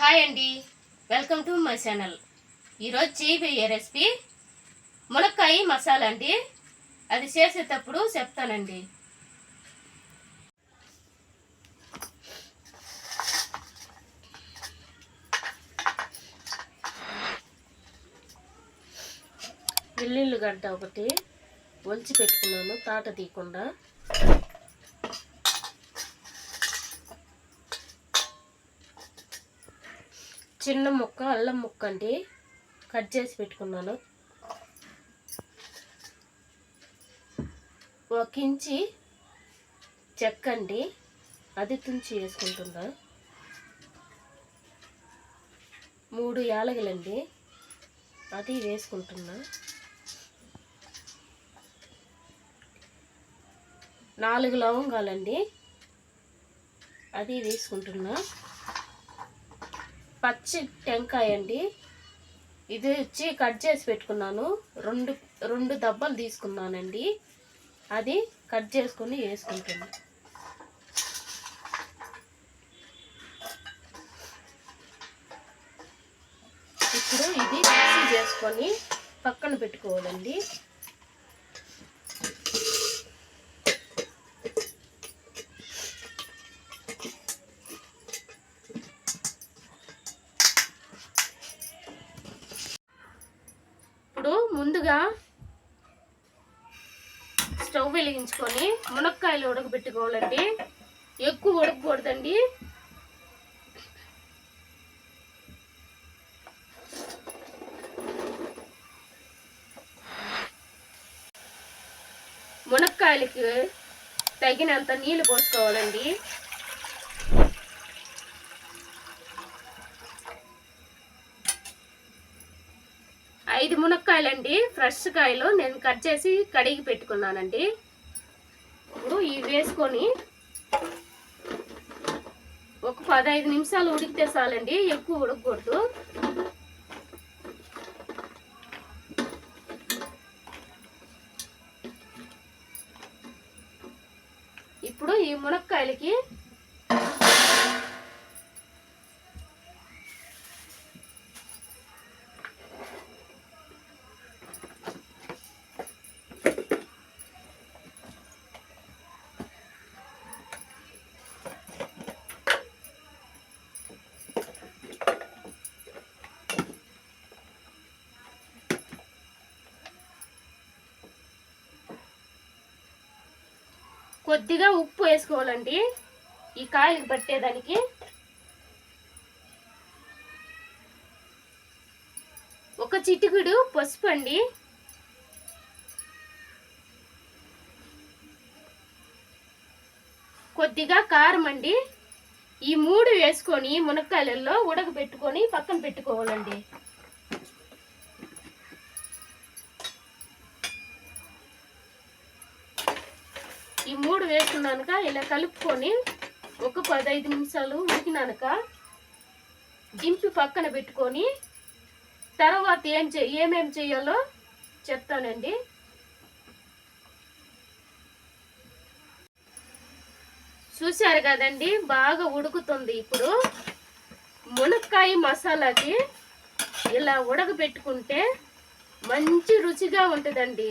Hi అండి. Welcome to my channel. ఈరోజు చేయబోయే రెసిపీ మునక్కాయ మసాలా అండి. అది చేసేటప్పుడు చెప్తానండి. వెల్లుల్లిగడ్డ ఒకటి ఒలిచి పెట్టుకున్నాను తాట తీయకుండా. చిన్న ముక్క అల్లం ముక్క అండి. కట్ చేసి పెట్టుకున్నాను. ఒక ఇంచి చెక్క అండి. అది తుంచి వేసుకుంటున్నా. మూడు యాలగలండి అది వేసుకుంటున్నా. నాలుగు లవంగాలండి. అది వేసుకుంటున్నా. పచ్చి టెంకాయ అండి ఇది వచ్చి కట్ చేసి పెట్టుకున్నాను. రెండు రెండు దబ్బలు తీసుకున్నానండి. అది కట్ చేసుకొని వేసుకుంటాను. ఇప్పుడు ఇది మిక్సీ చేసుకొని పక్కన పెట్టుకోవాలండి. ముందుగా స్టవ్ వెలిగించుకొని మునక్కాయలు ఉడకబెట్టుకోవాలండి. ఎక్కువ ఉడకకూడదండి. మునక్కాయలకి తగినంత నీళ్ళు పోసుకోవాలండి. ఐదు మునక్కాయలండి. ఫ్రెష్ కాయలు నేను కట్ చేసి కడిగి పెట్టుకున్నానండి. ఇప్పుడు ఇవి వేసుకొని ఒక పదహైదు నిమిషాలు ఉడికితే చాలండి ఎక్కువ ఉడకకూడదు. ఇప్పుడు ఈ మునక్కాయలకి కొద్దిగా ఉప్పు వేసుకోవాలండి. ఈ కాయలకు పట్టేదానికి. ఒక చిటికుడు పసుపు అండి. కొద్దిగా కారం అండి. ఈ మూడు వేసుకొని మునక్కాయలలో ఉడకబెట్టుకొని పక్కన పెట్టుకోవాలండి ఈ మూడు ఇలా కలుపుకొని ఒక పదహైదు నిమిషాలు ఉడికినాక దింపి పక్కన పెట్టుకొని తర్వాత ఏం చే ఏమేమి చేయాలో చెప్తానండి. చూశారు కదండి బాగా ఉడుకుతుంది ఇప్పుడు. మునక్కాయ మసాలాకి ఇలా ఉడకబెట్టుకుంటే మంచి రుచిగా ఉంటుందండి.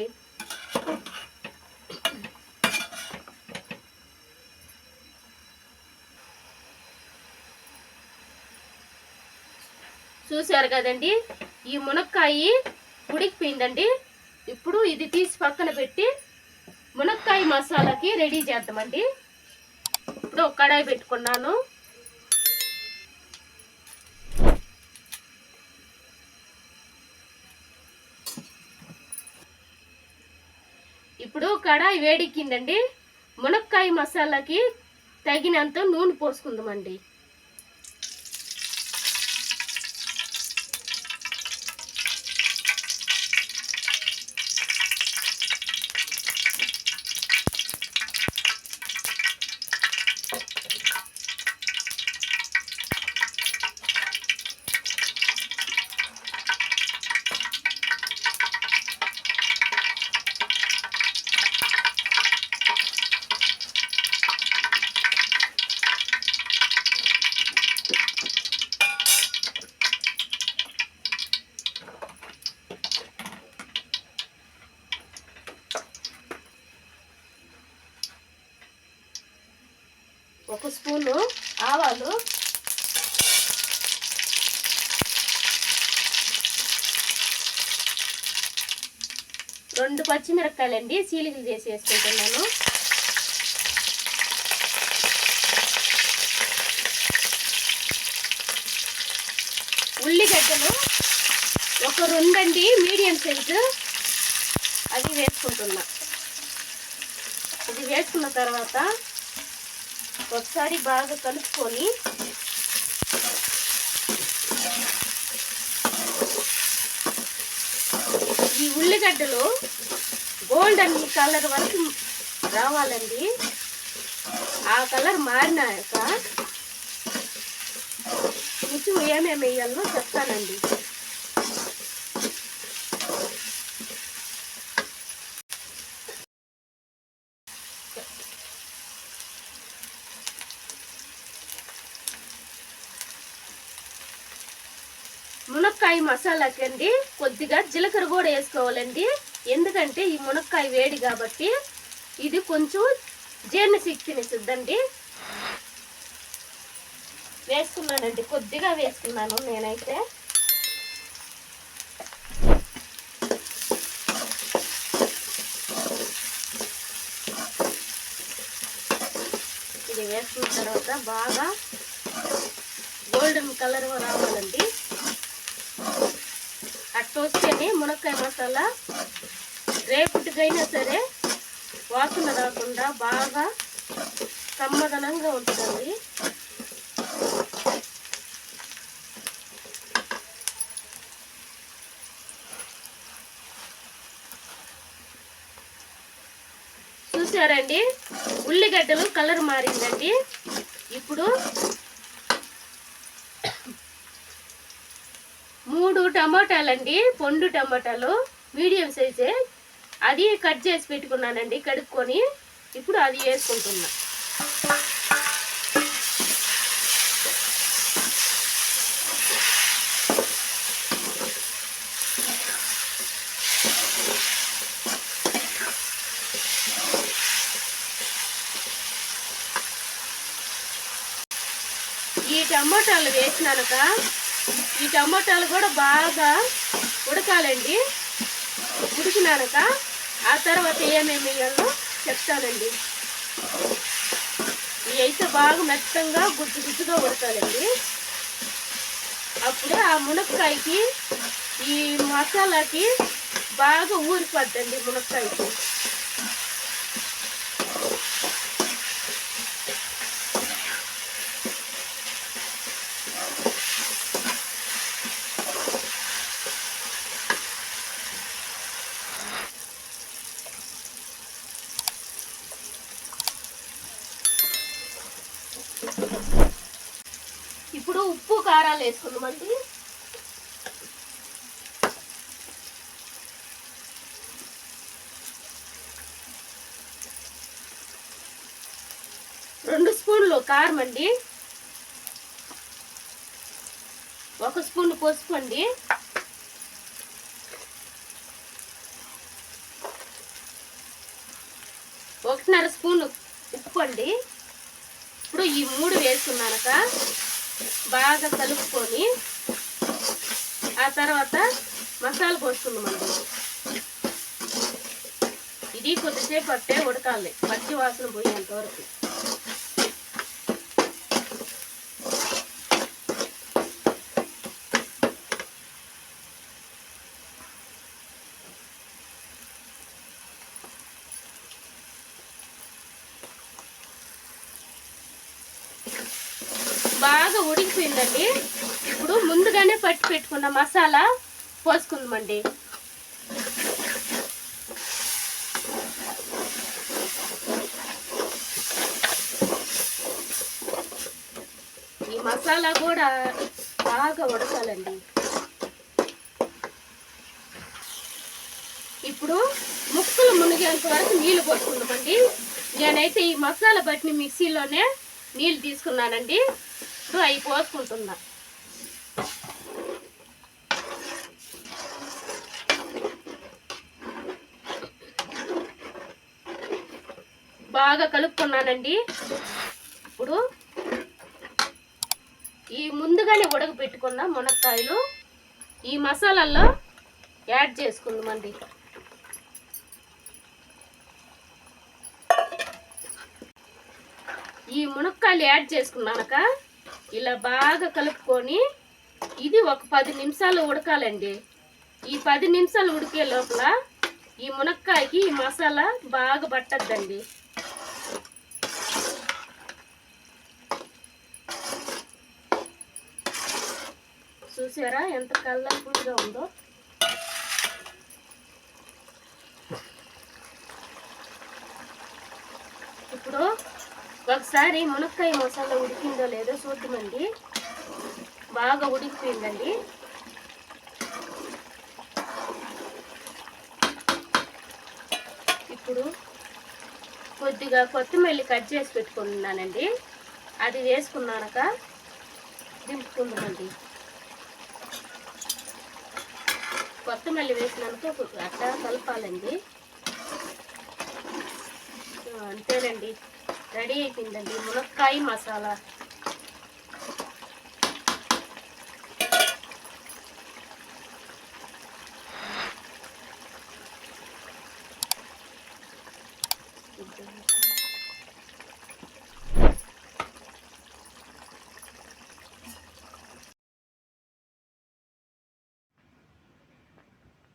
చూశారు కదండి. ఈ మునక్కాయ ఉడికిపోయిందండి ఇప్పుడు ఇది తీసి పక్కన పెట్టి మునక్కాయ మసాలాకి రెడీ చేద్దామండి. ఇప్పుడు ఒక కడాయి పెట్టుకున్నాను. ఇప్పుడు కడాయి వేడెక్కిందండి. మునక్కాయ మసాలాకి తగినంత నూనె పోసుకుందామండి. ఒక స్పూను ఆవాలు. రెండు పచ్చిమిరపకాయలండి చీలికలు చేసి వేసుకుంటున్నాను. ఉల్లిగడ్డలు ఒక రెండండి మీడియం సైజు. అది వేసుకుంటున్నా. ఇది వేసుకున్న తర్వాత ఒకసారి బాగా కలుపుకొని ఈ ఉల్లిగడ్డలు గోల్డెన్ కలర్ వరకు రావాలండి. ఆ కలర్ మారినాక రుచి ఏమేమి వేయాలో చెప్తానండి. మునక్కాయ మసాలాకి అండి కొద్దిగా జీలకర్ర కూడా వేసుకోవాలండి. ఎందుకంటే ఈ మునక్కాయ వేడి కాబట్టి ఇది కొంచెం జీర్ణశక్తిని ఇస్తుందండి. వేసుకున్నానండి. కొద్దిగా వేసుకున్నాను నేనైతే. ఇది వేసుకున్న తర్వాత బాగా గోల్డెన్ కలర్ రావాలండి. అట్ట వస్తేనే మునక్కాయ మసాలా రేపుటికైనా సరే వాసన రాకుండా బాగా సమ్మదనంగా ఉంటుంది చూసారండి ఉల్లిగడ్డలు కలర్ మారిందండి. ఇప్పుడు మూడు టమాటాలండి పండు టమాటాలు మీడియం సైజే. అది కట్ చేసి పెట్టుకున్నానండి కడుక్కొని ఇప్పుడు అది వేసుకుంటున్నా. ఈ టమాటాలు వేసినాక ఈ టమాటాలు కూడా బాగా ఉడకాలండి. ఉడికినాక ఆ తర్వాత ఏమేమి వేయాలో చెప్తానండి. ఇవి అయితే బాగా మెత్తంగా గుజ్జు గుజ్జుగా ఉడకాలండి. అప్పుడే ఆ మునక్కాయకి ఈ మసాలాకి బాగా ఊరిపోద్దండి మునక్కాయకి. ఇప్పుడు ఉప్పు కారాలు వేసుకుందామండి రెండు స్పూన్లు కారం అండి. ఒక స్పూన్ పసుపు అండి. ఒకటిన్నర స్పూన్ ఉప్పు అండి. ఇప్పుడు ఈ మూడు వేసుకున్నాక బాగా కలుపుకొని ఆ తర్వాత మసాలా పోసుకుందామండి ఇది కొద్దిసేపు అట్టే ఉడకాలి. పచ్చి వాసన పోయేంత వరకు. బాగా ఉడికిపోయిందండి. ఇప్పుడు ముందుగానే పట్టి పెట్టుకున్న మసాలా పోసుకుందామండి. ఈ మసాలా కూడా బాగా ఉడకాలండి. ఇప్పుడు ముక్కలు మునిగేంత వరకు నీళ్ళు పోసుకుందామండి. నేనైతే ఈ మసాలా బట్టిని మిక్సీలోనే నీళ్ళు తీసుకున్నానండి. ఇప్పుడు అవి పోసుకుంటున్నా బాగా కలుపుకున్నానండి. ఇప్పుడు ఈ ముందుగానే ఉడకబెట్టుకున్న మునక్కాయలు ఈ మసాలాల్లో యాడ్ చేసుకుందామండి. ఈ మునక్కాయలు యాడ్ చేసుకున్నాక ఇలా బాగా కలుపుకొని ఇది ఒక పది నిమిషాలు ఉడకాలండి. ఈ పది నిమిషాలు ఉడికే లోపల ఈ మునక్కాయకి ఈ మసాలా బాగా పట్టద్దండి. చూసారా ఎంత కలర్ఫుల్గా ఉందో ఇప్పుడు ఒకసారి మునక్కాయ మసాలా ఉడికిందో లేదో చూద్దామండి. బాగా ఉడికిపోయిందండి. ఇప్పుడు కొద్దిగా కొత్తిమల్లి కట్ చేసి పెట్టుకున్నానండి అది వేసుకున్నాక దింపుకుందామండి. కొత్తమల్లి వేసినాక అట్లా కలపాలండి. అంతేనండి. రెడీ అయిపోయిందండి. మునక్కాయ మసాలా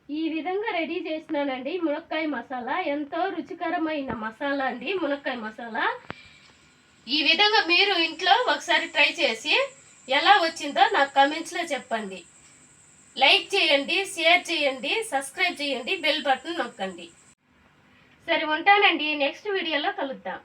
ఈ విధంగా రెడీ చేసినానండి. మునక్కాయ మసాలా ఎంతో రుచికరమైన మసాలా అండి మునక్కాయ మసాలా. ఈ విధంగా మీరు ఇంట్లో ఒకసారి ట్రై చేసి ఎలా వచ్చిందో నాకు కమెంట్స్లో చెప్పండి. లైక్ చేయండి షేర్ చేయండి సబ్స్క్రైబ్ చేయండి బెల్ బటన్ నొక్కండి. సరే ఉంటానండి. నెక్స్ట్ వీడియోలో కలుద్దాం.